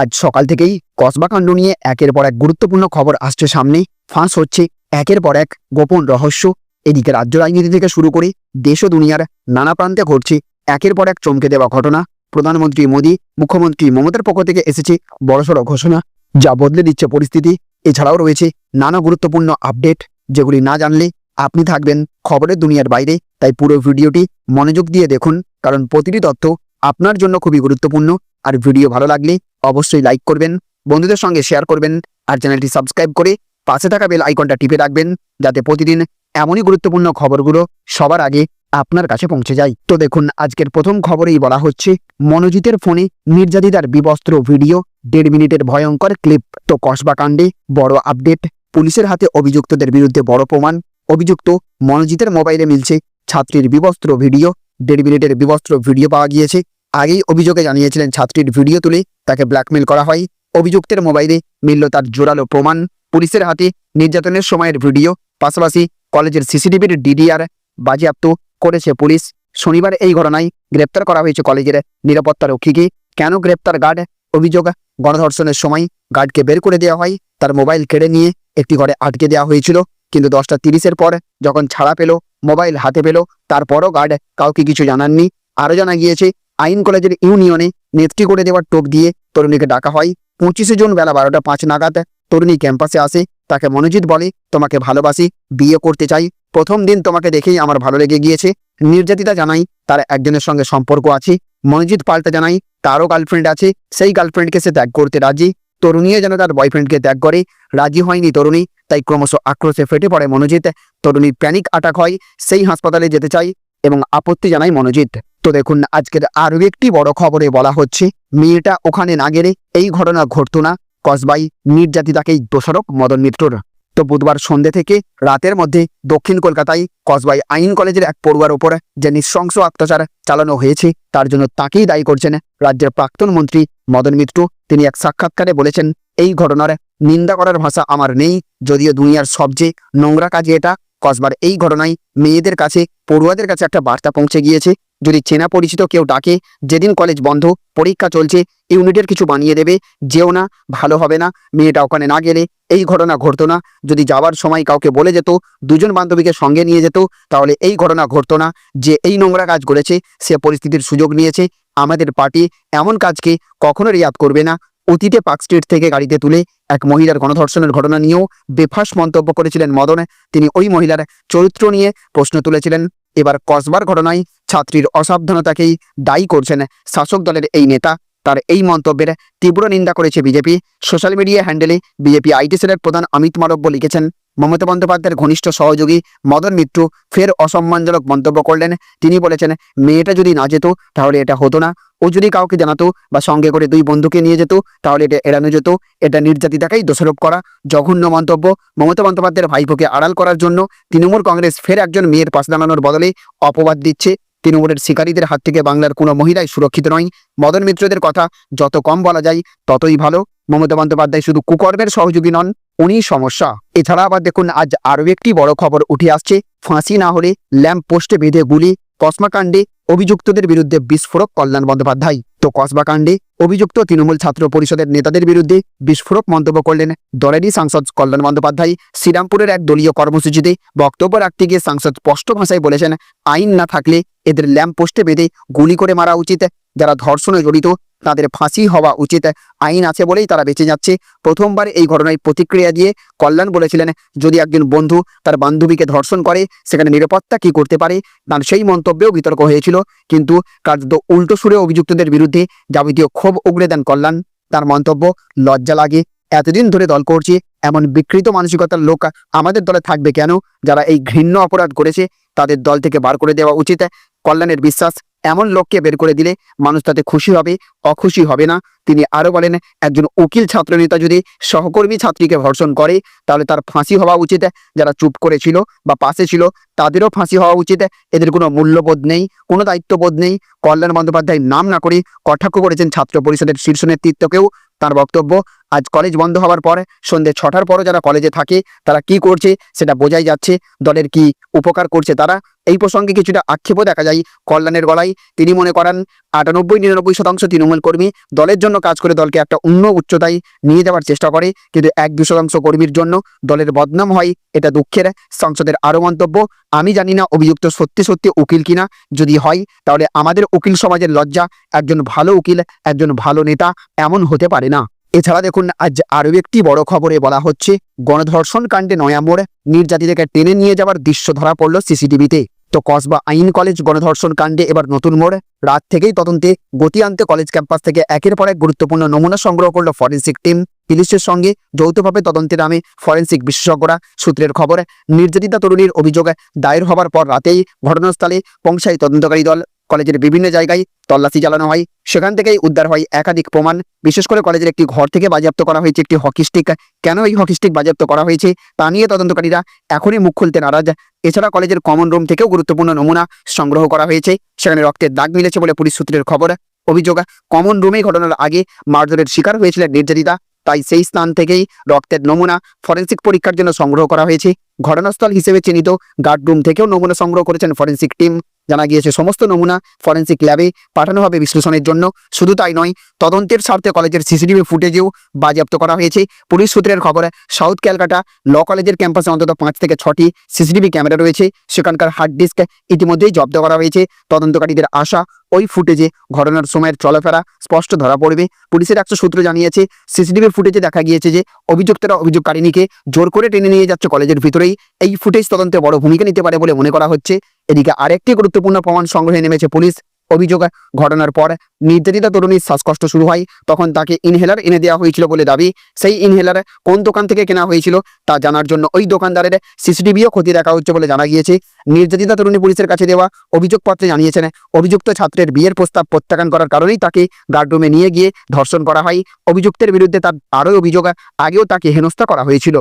আজ সকাল থেকেই কসবাকাণ্ড নিয়ে একের পর এক গুরুত্বপূর্ণ খবর আসছে সামনে ফাঁস হচ্ছে একের পর এক গোপন রহস্য। এদিকে রাজ্য রাজনীতি থেকে শুরু করে দেশ ও দুনিয়ার নানা প্রান্তে ঘটছে একের পর এক চমকে দেওয়া ঘটনা। প্রধানমন্ত্রী মোদী, মুখ্যমন্ত্রী মমতার পক্ষ থেকে এসেছে বড়সড় ঘোষণা, যা বদলে দিচ্ছে পরিস্থিতি। এছাড়াও রয়েছে নানা গুরুত্বপূর্ণ আপডেট, যেগুলি না জানলে আপনি থাকবেন খবরের দুনিয়ার বাইরে। তাই পুরো ভিডিওটি মনোযোগ দিয়ে দেখুন, কারণ প্রতিটি তথ্য আপনার জন্য খুবই গুরুত্বপূর্ণ। আর ভিডিও ভালো লাগলে অবশ্যই লাইক করবেন, বন্ধুদের সঙ্গে শেয়ার করবেন, আর চ্যানেলটি সাবস্ক্রাইব করে পাশে থাকা বেল আইকনটা টিপে রাখবেন, যাতে প্রতিদিন এমনই গুরুত্বপূর্ণ খবরগুলো সবার আগে আপনার কাছে পৌঁছে যায়। তো দেখুন, আজকের প্রথম খবরেই বলা হচ্ছে, মনোজিতের ফোনে নির্যাতিতার বিবস্ত্র ভিডিও, দেড় মিনিটের ভয়ঙ্কর ক্লিপ তো কসবা কাণ্ডে বড় আপডেট পুলিশের হাতে অভিযুক্তদের বিরুদ্ধে বড় প্রমাণ, অভিযুক্ত মনোজিতের মোবাইলে মিলছে ছাত্রীর বিবস্ত্র ভিডিও, দেড় মিনিটের বিবস্ত্র ভিডিও পাওয়া গিয়েছে। আগেই অভিযোগে জানিয়েছিলেন ছাত্রীর ভিডিও তুলে তাকে ব্ল্যাকমেল করা হয়। অভিযুক্তের মোবাইলে মিলল তার জোরালো প্রমাণ। পুলিশের হাতে নির্যাতনের সময়ের ভিডিও, পাশাপাশি কলেজের সিসিটিভির ডিডিআর বাজেয়াপ্ত করেছে পুলিশ। শনিবার এই ঘটনায় গ্রেপ্তার করা হয়েছে কলেজের নিরাপত্তা রক্ষীকে। কেন গ্রেপ্তার গার্ড? অভিযোগ, গণধর্ষণের সময় গার্ডকে বের করে দেওয়া হয়। তার মোবাইল কেড়ে নিয়ে একটি ঘরে আটকে দেওয়া হয়েছিল। কিন্তু দশটা তিরিশের পর যখন ছাড়া পেল, মোবাইল হাতে পেল, তারপরও গার্ড কাউকে কিছু জানাননি। আরও জানা গিয়েছে আইন কলেজের ইউনিয়নে নেত্রী করে দেওয়ার টোপ দিয়ে তরুণীকে ডাকা হয়। পঁচিশে জুন বেলা বারোটা পাঁচ নাগাদ তরুণী ক্যাম্পাসে আসে। তাকে মনোজিৎ বলে, তোমাকে ভালোবাসি, বিয়ে করতে চাই। প্রথম দিন তোমাকে দেখেই আমার ভালো লেগে গিয়েছে। নির্যাতিতা জানাই তার একজনের সঙ্গে সম্পর্ক আছে। মনোজিৎ পাল্টা জানাই, তারও গার্লফ্রেন্ড আছে। সেই গার্লফ্রেন্ডকে সে ত্যাগ করতে রাজি। তরুণীও যেন তার বয়ফ্রেন্ডকে ত্যাগ করে। রাজি হয়নি তরুণী, তাই ক্রমশ আক্রোশে ফেটে পড়ে মনোজিৎ। তরুণীর প্যানিক আটাক হয়। সেই হাসপাতালে যেতে চাই। এবং আপত্তি জানায় মনোজিৎ। তো দেখুন, আজকের আরও একটি বড় খবরে বলা হচ্ছে, মেয়েটা ওখানে না গেলে এই ঘটনা ঘটতো না। কসবাই নির্যাতিতাকেই দোষারোপ মদন মিত্রর। তো বুধবার সন্ধ্যে থেকে রাতের মধ্যে দক্ষিণ কলকাতায় কসবাই আইন কলেজের এক পড়ুয়ার ওপর যে নৃশংস অত্যাচার চালানো হয়েছে, তার জন্য তাকেই দায়ী করছেন রাজ্যের প্রাক্তন মন্ত্রী মদন মিত্র। তিনি এক সাক্ষাৎকারে বলেছেন, এই ঘটনার নিন্দা করার ভাষা আমার নেই, যদিও দুনিয়ার সবচেয়ে নোংরা কাজে এটা কসবার এই ঘটনায় মেয়েদের কাছে, পড়ুয়াদের কাছে একটা বার্তা পৌঁছে গিয়েছে। যদি চেনা পরিচিত কেউ ডাকে, যেদিন কলেজ বন্ধ, পরীক্ষা চলছে, ইউনিটের কিছু বানিয়ে দেবে, যেও না, ভালো হবে না, মেয়েটা ওখানে না গেলে এই ঘটনা ঘটতো না। যদি যাওয়ার সময় কাউকে বলে যেত, দুজন বান্ধবীকে সঙ্গে নিয়ে যেত, তাহলে এই ঘটনা ঘটতো না। যে এই নোংরা কাজ করেছে, সে পরিস্থিতির সুযোগ নিয়েছে। আমাদের পার্টি এমন কাজকে কখনো রিয়াদ করবে না। অতীতে পার্ক স্ট্রিট থেকে গাড়িতে তুলে এক মহিলার গণধর্ষণের ঘটনা নিয়েও বেফাস মন্তব্য করেছিলেন মদনে। তিনি ওই মহিলার চরিত্র নিয়ে প্রশ্ন তুলেছিলেন। এবার কসবার ঘটনায় ছাত্রীর অসাবধানতাকেই দায়ী করছেন শাসক দলের এই নেতা। তার এই মন্তব্যের তীব্র নিন্দা করেছে বিজেপি। সোশ্যাল মিডিয়া হ্যান্ডেলে বিজেপি আইটি সেলের প্রধান অমিত মারব্য লিখেছেন মমতা বন্দ্যোপাধ্যায়ের ঘনিষ্ঠ সহযোগী মদন মিত্র ফের অসম্মানজনক মন্তব্য করলেন। তিনি বলেছেন, মেয়েটা যদি না যেত, তাহলে এটা হতো না। ও যদি কাউকে জানাতো বা সঙ্গে করে দুই বন্ধুকে নিয়ে যেত, তাহলে এটা এড়ানো যেত। এটা নির্যাতিতাকেই দোষারোপ করা। জঘন্য মন্তব্য। মমতা বন্দ্যোপাধ্যায়ের ভাইপোকে আড়াল করার জন্য তৃণমূল কংগ্রেস ফের একজন মেয়ের পাশে দাঁড়ানোর বদলে অপবাদ দিচ্ছে। তৃণমূলের শিকারীদের হাত থেকে বাংলার কোনো মহিলাই সুরক্ষিত নয়। মদন মিত্রদের কথা যত কম বলা যায়, ততই ভালো। মমতা বন্দ্যোপাধ্যায় শুধু কুকর্মের সহযোগী নন। উনি সমস্যা। এছাড়া আবার দেখুন, আজ আরও একটি বড় খবর উঠে আসছে। ফাঁসি না হলে ল্যাম্প পোস্টে বেঁধে গুলি কসমাকাণ্ডে অভিযুক্তদের বিরুদ্ধে বিস্ফোরক কল্যাণ বন্দ্যোপাধ্যায়। তো কসবাকাণ্ডে অভিযুক্ত তৃণমূল ছাত্র পরিষদের নেতাদের বিরুদ্ধে বিস্ফোরক মন্তব্য করলেন দলেরই সাংসদ কল্যাণ বন্দ্যোপাধ্যায়। শ্রীরামপুরের এক দলীয় কর্মসূচিতে বক্তব্য রাখতে গিয়ে সাংসদ স্পষ্ট ভাষায় বলেছেন, আইন না থাকলে এদের ল্যাম্প পোস্টে বেঁধে গুলি করে মারা উচিত। যারা ধর্ষণে জড়িত তাদের ফাঁসি হওয়া উচিত আইন আছে বলেই তারা বেঁচে যাচ্ছে। প্রথমবার এই ঘটনায় প্রতিক্রিয়া দিয়ে কল্যাণ বলেছিলেন, যদি একজন বন্ধু তার বান্ধবীকে ধর্ষণ করে, সেখানে নিরাপত্তা কি করতে পারে? তার সেই মন্তব্যেও বিতর্ক হয়েছিল। কিন্তু কার্যত উল্টো সুরে অভিযুক্তদের বিরুদ্ধে যাবতীয় ক্ষোভ উগড়ে দেন কল্যাণ। তার মন্তব্য, লজ্জা লাগে। এতদিন ধরে দল করছে, এমন বিকৃত মানসিকতার লোক আমাদের দলে থাকবে কেন? যারা এই ঘৃণ্য অপরাধ করেছে, তাদের দল থেকে বার করে দেওয়া উচিত। কল্যাণের বিশ্বাস এমন লোককে বের করে দিলে মানুষ তাতে খুশি হবে, অখুশি হবে না। তিনি আরও বলেন, একজন উকিল ছাত্রনেতা যদি সহকর্মী ছাত্রীকে ধর্ষণ করে, তাহলে তার ফাঁসি হওয়া উচিত। যারা চুপ করেছিল বা পাশে ছিল, তাদেরও ফাঁসি হওয়া উচিত। এদের কোনো মূল্যবোধ নেই, কোনো দায়িত্ববোধ নেই। কল্যাণ বন্দ্যোপাধ্যায় নাম না করে কটাক্ষ করেছেন ছাত্র পরিষদের শীর্ষ নেতৃত্বকেও। তার বক্তব্য আজ কলেজ বন্ধ হওয়ার পর সন্ধ্যে ছটার পরও যারা কলেজে থাকে, তারা কি করছে সেটা বোঝাই যাচ্ছে, দলের কি উপকার করছে তারা। এই প্রসঙ্গে কিছুটা আক্ষেপও দেখা যায়। কল্যাণের গলায় তিনি মনে করেন, আটানব্বই নিরানব্বই শতাংশ তৃণমূল কর্মী দলের জন্য কাজ করে দলকে একটা অন্য উচ্চতায় নিয়ে যাওয়ার চেষ্টা করে, কিন্তু এক দু শতাংশ কর্মীর জন্য দলের বদনাম হয়, এটা দুঃখের। সংসদের আরও মন্তব্য, আমি জানি না অভিযুক্ত সত্যি সত্যি উকিল কিনা। যদি হয়, তাহলে আমাদের উকিল সমাজের লজ্জা। একজন ভালো উকিল, একজন ভালো নেতা এমন হতে পারে না। এছাড়া দেখুন, আজ আরও একটি বড় খবরে বলা হচ্ছে, গণধর্ষণ কাণ্ডে নয়ামোড় নির্যাতিতাকে টেনে নিয়ে যাওয়ার দৃশ্য ধরা পড়ল সিসিটিভিতে। তো কসবা আইন কলেজ গণধর্ষণ কাণ্ডে এবার নতুন মোড়, রাত থেকেই তদন্তে গতি আনতে কলেজ ক্যাম্পাস থেকে একের পর এক গুরুত্বপূর্ণ নমুনা সংগ্রহ করল ফরেন্সিক টিম। পুলিশের সঙ্গে যৌথভাবে তদন্তে নামে ফরেন্সিক বিশেষজ্ঞরা। সূত্রের খবর, নির্যাতিতা তরুণীর অভিযোগ দায়ের হবার পর রাতেই ঘটনাস্থলে পৌঁছায় তদন্তকারী দল কলেজের বিভিন্ন জায়গায় তল্লাশি চালানো হয়। সেখান থেকেই উদ্ধার হয় একাধিক প্রমাণ। বিশেষ করে কলেজের একটি ঘর থেকে বাজেয়াপ্ত করা হয়েছে একটি হকি স্টিক কেন এই হকি স্টিক বাজেয়াপ্ত করা হয়েছে তা নিয়ে তদন্তকারীরা এখনই মুখ খুলতে নারাজ। এছাড়া কলেজের কমন রুম থেকেও গুরুত্বপূর্ণ নমুনা সংগ্রহ করা হয়েছে। সেখানে রক্তের দাগ মিলেছে বলে পুলিশ সূত্রের খবর। অভিযোগ কমন রুমেই ঘটনার আগে মারধরের শিকার হয়েছিলেন নির্যাতিতা। তাই সেই স্থান থেকেই রক্তের নমুনা ফরেন্সিক পরীক্ষার জন্য সংগ্রহ করা হয়েছে। ঘটনাস্থল হিসেবে চিহ্নিত গার্ড রুম থেকেও নমুনা সংগ্রহ করেছেন ফরেন্সিক টিম জানা গিয়েছে, সমস্ত নমুনা ফরেন্সিক ল্যাবে পাঠানো হবে বিশ্লেষণের জন্য। শুধু তাই নয়, তদন্তের স্বার্থে কলেজের সিসিটিভি ফুটেজেও বাজেয়াপ্ত করা হয়েছে। পুলিশ সূত্রের খবরে, সাউথ ক্যালকাটা ল কলেজের ক্যাম্পাসে অন্তত পাঁচ থেকে ছটি সিসিটিভি ক্যামেরা রয়েছে। সেখানকার হার্ড ডিস্ক ইতিমধ্যেই জব্দ করা হয়েছে। তদন্তকারীদের আশা, ওই ফুটেজে ঘটনার সময়ের চলাফেরা স্পষ্ট ধরা পড়বে। পুলিশের একশো সূত্র জানিয়েছে সিসিটিভি ফুটেজে দেখা গিয়েছে যে, অভিযুক্তরা অভিযোগকারিনীকে জোর করে টেনে নিয়ে যাচ্ছে কলেজের ভিতরেই। এই ফুটেজ তদন্তে বড় ভূমিকা নিতে পারে বলে মনে করা হচ্ছে। এদিকে আরেকটি গুরুত্বপূর্ণ প্রমাণ সংগ্রহে নেমেছে পুলিশ অভিযোগ, ঘটনার পর নির্যাতিতা তরুণীর শ্বাসকষ্ট শুরু হয়। তখন তাকে ইনহেলার এনে দেওয়া হয়েছিল বলে দাবি। সেই ইনহেলার কোন দোকান থেকে কেনা হয়েছিল তা জানার জন্য ওই দোকানদারের সিসিটিভিও ক্ষতি দেখা হচ্ছে বলে জানা গিয়েছে। নির্যাতিতা তরুণী পুলিশের কাছে দেওয়া অভিযোগপত্রে জানিয়েছেন, অভিযুক্ত ছাত্রের বিয়ের প্রস্তাব প্রত্যাখ্যান করার কারণেই তাকে গার্ডরুমে নিয়ে গিয়ে ধর্ষণ করা হয়। অভিযুক্তের বিরুদ্ধে তার আরও অভিযোগ, আগেও তাকে হেনস্থা করা হয়েছিল।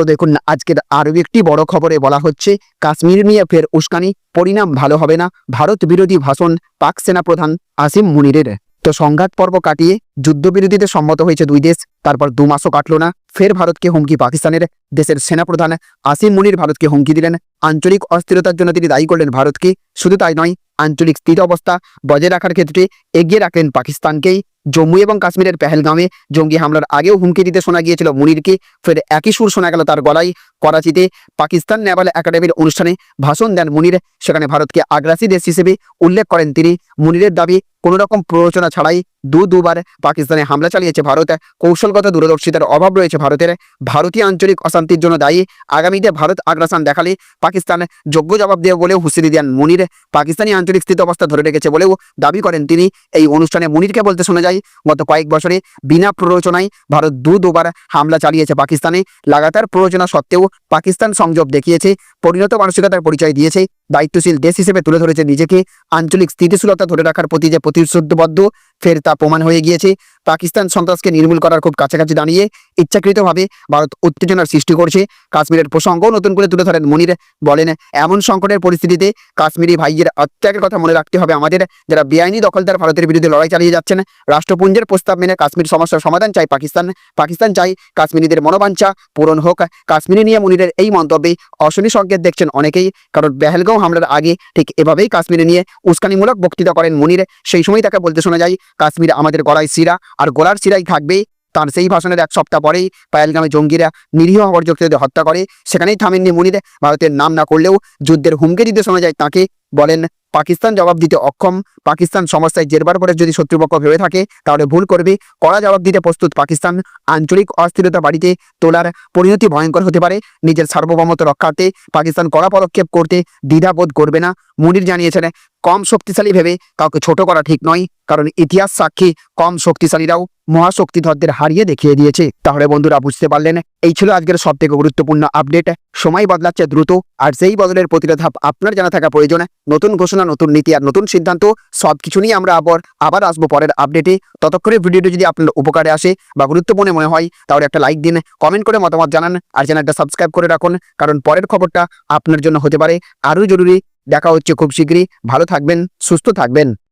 তো দেখুন, আজকের আরও একটি বড় খবরে বলা হচ্ছে, কাশ্মীর নিয়ে ফের উস্কানি, পরিণাম ভালো হবে না, ভারত বিরোধী ভাষণ, পাক সেনাপ্রধান আসিম মুনিরের। তো সংঘাত পর্ব কাটিয়ে যুদ্ধবিরোধীতে সম্মত হয়েছে দুই দেশ, তারপর দু মাসও কাটল না, ফের ভারতকে হুমকি, পাকিস্তানের দেশের সেনাপ্রধান আসিম মুনির ভারতকে হুমকি দিলেন। আঞ্চলিক অস্থিরতার জন্য তিনি দায়ী করলেন ভারতকে, শুধু তাই নয় আঞ্চলিক স্থির অবস্থা বজায় রাখার ক্ষেত্রে এগিয়ে রাখলেন পাকিস্তানকেই। জম্মু এবং কাশ্মীরের পেহেলগামে জঙ্গি হামলার আগেও হুমকি দিতে শোনা গিয়েছিল মুনিরকে। ফের একই সুর শোনা গেল তার গলায়। করাচিতে পাকিস্তান নেভাল একাডেমির অনুষ্ঠানে ভাষণ দেন মুনির। সেখানে ভারতকে আগ্রাসী দেশ হিসেবে উল্লেখ করেন তিনি। মুনিরের দাবি, কোনোরকম প্ররোচনা ছাড়াই দু দুবার পাকিস্তানে হামলা চালিয়েছে ভারত। কৌশলগত দূরদর্শিতার অভাব রয়েছে ভারতের। ভারতীয় আঞ্চলিক অশান্তির জন্য দায়ী। আগামীতে ভারত আগ্রাসন দেখালে পাকিস্তান যোগ্য জবাব দেবে বলেও হুঁশিয়ারি দেন মুনির। পাকিস্তানি আঞ্চলিক স্থিত অবস্থা ধরে রেখেছে বলেও দাবি করেন তিনি। এই অনুষ্ঠানে মুনিরকে বলতে শোনা যায়, গত কয়েক বছরে বিনা প্ররোচনায় ভারত দু দুবার হামলা চালিয়েছে পাকিস্তানে। লাগাতার প্ররোচনা সত্ত্বেও পাকিস্তান সংযোগ দেখিয়েছে, পরিণত মানসিকতার পরিচয় দিয়েছে। দায়িত্বশীল দেশ হিসেবে তুলে ধরেছে নিজেকে। আঞ্চলিক স্থিতিশীলতা ধরে রাখার প্রতি যে প্রতিশ্রুতিবদ্ধ ফের তা প্রমাণ হয়ে গিয়েছে। পাকিস্তান সন্ত্রাসকে নির্মূল করার খুব কাছাকাছি দাঁড়িয়ে ইচ্ছাকৃতভাবে ভারত উত্তেজনার সৃষ্টি করছে। কাশ্মীরের প্রসঙ্গও নতুন করে তুলে ধরেন মনির বলেন, এমন সংকটের পরিস্থিতিতে কাশ্মীরি ভাইয়ের অত্যাগের কথা মনে রাখতে হবে আমাদের। যারা বেআইনি দখলদার ভারতের বিরুদ্ধে লড়াই চালিয়ে যাচ্ছেন, রাষ্ট্রপুঞ্জের প্রস্তাব মেনে কাশ্মীর সমস্যার সমাধান চাই পাকিস্তান। পাকিস্তান চাই কাশ্মীরিদের মনোবাঞ্ছা পূরণ হোক। কাশ্মীরি নিয়ে মনিরের এই মন্তব্যে অশনি সংকেত দেখছেন অনেকেই, কারণ বেহেলগাঁও হামলার আগে ঠিক এভাবেই কাশ্মীরে নিয়ে উস্কানিমূলক বক্তৃতা করেন মনির। সেই সময় তাকে বলতে শোনা যায়, কাশ্মীর আমাদের গলায় শিরা, আর গোলার শিরাই থাকবে তার সেই ভাষণের এক সপ্তাহ পরেই পায়েলগামে জঙ্গিরা নিরীহ অপরযুক্তদের হত্যা করে। সেখানেই থামেননি মুনির। ভারতের নাম না করলেও যুদ্ধের হুমকি দিতে শোনা যায় তাকে। বলেন, পাকিস্তান জবাব দিতে অক্ষম। পাকিস্তান সমস্যায় জেরবার পরে যদি শত্রুপক্ষ ভেবে থাকে, তাহলে ভুল করবে। কড়া জবাব দিতে প্রস্তুত পাকিস্তান। আঞ্চলিক অস্থিরতা বাড়িতে তোলার পরিণতি ভয়ঙ্কর হতে পারে। নিজের সার্বভৌমত্ব রক্ষার্থে পাকিস্তান কড়া পদক্ষেপ করতে দ্বিধাবোধ করবে না। মুনির জানিয়েছেন, কম শক্তিশালী ভেবে কাউকে ছোট করা ঠিক নয়, কারণ ইতিহাস সাক্ষী কম শক্তিশালীরাও মহাশক্তিধরদের হারিয়ে দেখিয়ে দিয়েছে। তাহলে বন্ধুরা বুঝতে পারলেন, এই ছিল আজকের সব থেকে গুরুত্বপূর্ণ আপডেট। সময় বদলাচ্ছে দ্রুত, আর সেই বদলের প্রতিটা ধাপ আপনার জানা থাকা প্রয়োজন। নতুন ঘোষণা, নতুন নীতি আর নতুন সিদ্ধান্ত সব কিছু নিয়ে আমরা আবার আবার আসব পরের আপডেটে ততক্ষণে ভিডিওটি যদি আপনার উপকারে আসে বা গুরুত্বপূর্ণ মনে হয়, তাহলে একটা লাইক দিন কমেন্ট করে মতামত জানান আর চ্যানেলটা সাবস্ক্রাইব করে রাখুন, কারণ পরের খবরটা আপনার জন্য হতে পারে। আরও জরুরি, দেখা হচ্ছে খুব শীঘ্রই। ভালো থাকবেন, সুস্থ থাকবেন।